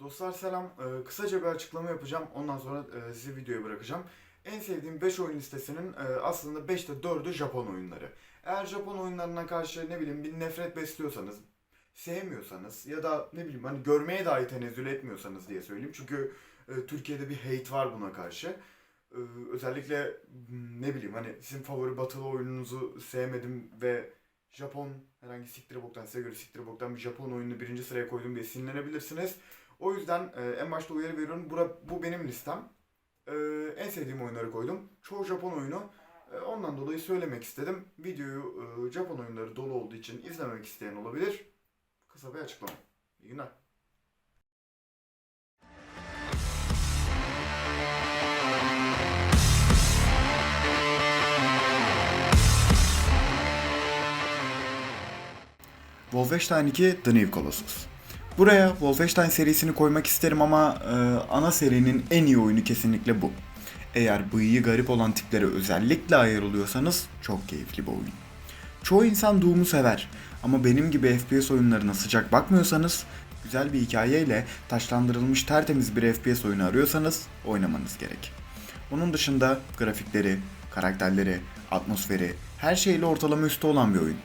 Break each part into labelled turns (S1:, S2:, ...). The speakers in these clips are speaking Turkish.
S1: Dostlar selam. Ee, kısaca bir açıklama yapacağım. Ondan sonra e, sizi videoya bırakacağım. En sevdiğim 5 oyun listesinin e, aslında 5'te 4'ü Japon oyunları. Eğer Japon oyunlarına karşı ne bileyim bir nefret besliyorsanız, sevmiyorsanız ya da ne bileyim hani görmeye dahi tenezzül etmiyorsanız diye söyleyeyim. Çünkü e, Türkiye'de bir hate var buna karşı. E, özellikle ne bileyim hani sizin favori batılı oyununuzu sevmedim ve Japon herhangi siktir boktan size göre siktir boktan bir Japon oyununu birinci sıraya koydum diye sinirlenebilirsiniz. O yüzden e, en başta uyarı veriyorum. Bura, bu benim listem. E, en sevdiğim oyunları koydum. Çoğu Japon oyunu. E, ondan dolayı söylemek istedim. Videoyu e, Japon oyunları dolu olduğu için izlemek isteyen olabilir. Kısa bir açıklama. İyi günler. Wolfenstein 2 The New Colossus. Buraya Wolfenstein serisini koymak isterim ama e, ana serinin en iyi oyunu kesinlikle bu. Eğer bıyığı garip olan tiplere özellikle ayrılıyorsanız çok keyifli bir oyun. Çoğu insan Doom'u sever ama benim gibi FPS oyunlarına sıcak bakmıyorsanız, güzel bir hikayeyle taşlandırılmış tertemiz bir FPS oyunu arıyorsanız oynamanız gerek. Onun dışında grafikleri, karakterleri, atmosferi, her şeyle ortalama üstü olan bir oyun.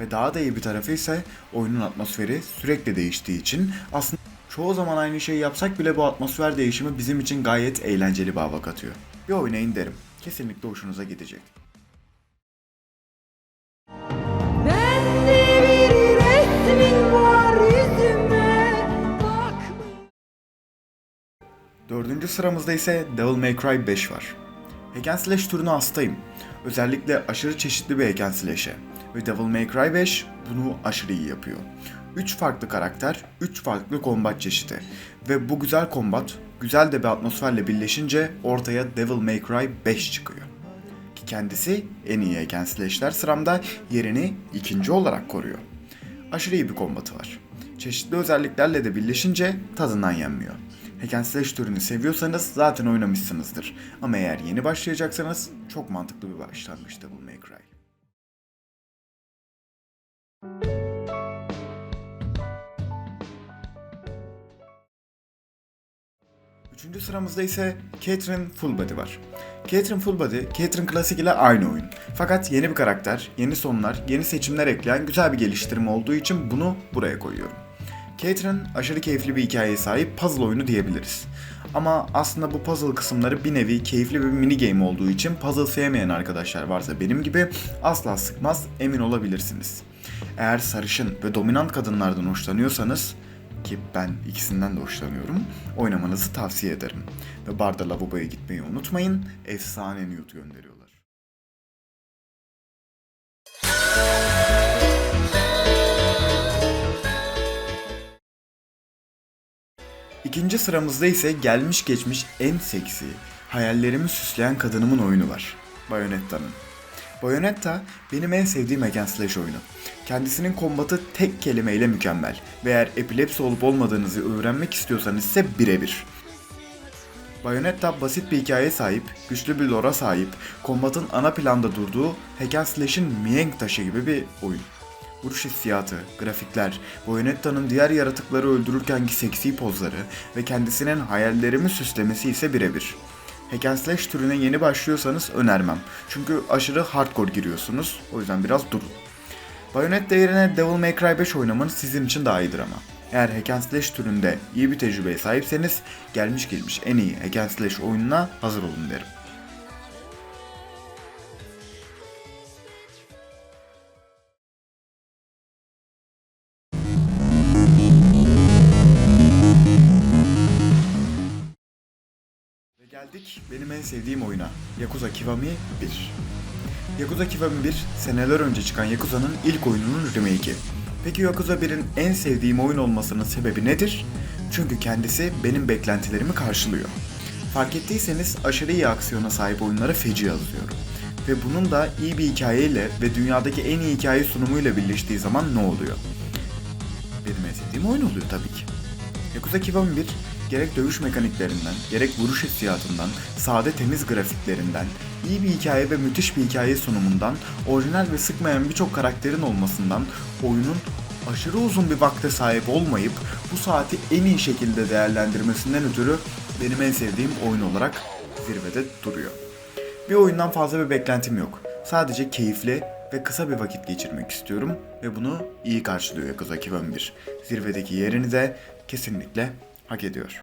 S1: Ve daha da iyi bir tarafı ise oyunun atmosferi sürekli değiştiği için aslında çoğu zaman aynı şeyi yapsak bile bu atmosfer değişimi bizim için gayet eğlenceli bir hava katıyor. Bir oynayın derim. Kesinlikle hoşunuza gidecek. Dördüncü sıramızda ise Devil May Cry 5 var. Hack türüne hastayım. Özellikle aşırı çeşitli bir Hack Slash'e. Ve Devil May Cry 5 bunu aşırı iyi yapıyor. 3 farklı karakter, 3 farklı kombat çeşidi. Ve bu güzel kombat, güzel de bir atmosferle birleşince ortaya Devil May Cry 5 çıkıyor. Ki kendisi en iyi Hack Slash'ler sıramda yerini ikinci olarak koruyor. Aşırı iyi bir kombatı var. Çeşitli özelliklerle de birleşince tadından yenmiyor. Hack Slash türünü seviyorsanız zaten oynamışsınızdır. Ama eğer yeni başlayacaksanız çok mantıklı bir başlangıç Devil May Cry. Üçüncü sıramızda ise Catherine Fullbody var. Catherine Fullbody, Catherine Classic ile aynı oyun. Fakat yeni bir karakter, yeni sonlar, yeni seçimler ekleyen güzel bir geliştirme olduğu için bunu buraya koyuyorum. Catherine aşırı keyifli bir hikayeye sahip puzzle oyunu diyebiliriz. Ama aslında bu puzzle kısımları bir nevi keyifli bir mini game olduğu için puzzle sevmeyen arkadaşlar varsa benim gibi asla sıkmaz emin olabilirsiniz. Eğer sarışın ve dominant kadınlardan hoşlanıyorsanız ki ben ikisinden de hoşlanıyorum, oynamanızı tavsiye ederim. Ve barda lavaboya gitmeyi unutmayın, efsane nude gönderiyorlar. İkinci sıramızda ise gelmiş geçmiş en seksi, hayallerimi süsleyen kadınımın oyunu var. Bayonetta'nın. Bayonetta benim en sevdiğim hack slash oyunu. Kendisinin kombatı tek kelimeyle mükemmel ve eğer epilepsi olup olmadığınızı öğrenmek istiyorsanız ise birebir. Bayonetta basit bir hikaye sahip, güçlü bir lore'a sahip, kombatın ana planda durduğu hack and slash'in mihenk taşı gibi bir oyun. Vuruş hissiyatı, grafikler, Bayonetta'nın diğer yaratıkları öldürürkenki seksi pozları ve kendisinin hayallerimi süslemesi ise birebir. Hack and Slash türüne yeni başlıyorsanız önermem. Çünkü aşırı hardcore giriyorsunuz. O yüzden biraz durun. Bayonetta yerine Devil May Cry 5 oynamanız sizin için daha iyidir ama. Eğer Hack and Slash türünde iyi bir tecrübeye sahipseniz gelmiş gelmiş en iyi Hack and Slash oyununa hazır olun derim. Geldik benim en sevdiğim oyuna. Yakuza Kiwami 1. Yakuza Kiwami 1, seneler önce çıkan Yakuza'nın ilk oyununun remake'i. Peki Yakuza 1'in en sevdiğim oyun olmasının sebebi nedir? Çünkü kendisi benim beklentilerimi karşılıyor. Fark ettiyseniz aşırı iyi aksiyona sahip oyunlara feci yazıyorum. Ve bunun da iyi bir hikayeyle ve dünyadaki en iyi hikaye sunumuyla birleştiği zaman ne oluyor? Benim en sevdiğim oyun oluyor tabii ki. Yakuza Kiwami 1 gerek dövüş mekaniklerinden, gerek vuruş hissiyatından, sade temiz grafiklerinden, iyi bir hikaye ve müthiş bir hikaye sunumundan, orijinal ve sıkmayan birçok karakterin olmasından, oyunun aşırı uzun bir vakte sahip olmayıp bu saati en iyi şekilde değerlendirmesinden ötürü benim en sevdiğim oyun olarak zirvede duruyor. Bir oyundan fazla bir beklentim yok. Sadece keyifli ve kısa bir vakit geçirmek istiyorum ve bunu iyi karşılıyor Yakuza 1. Zirvedeki yerini de kesinlikle hak ediyor.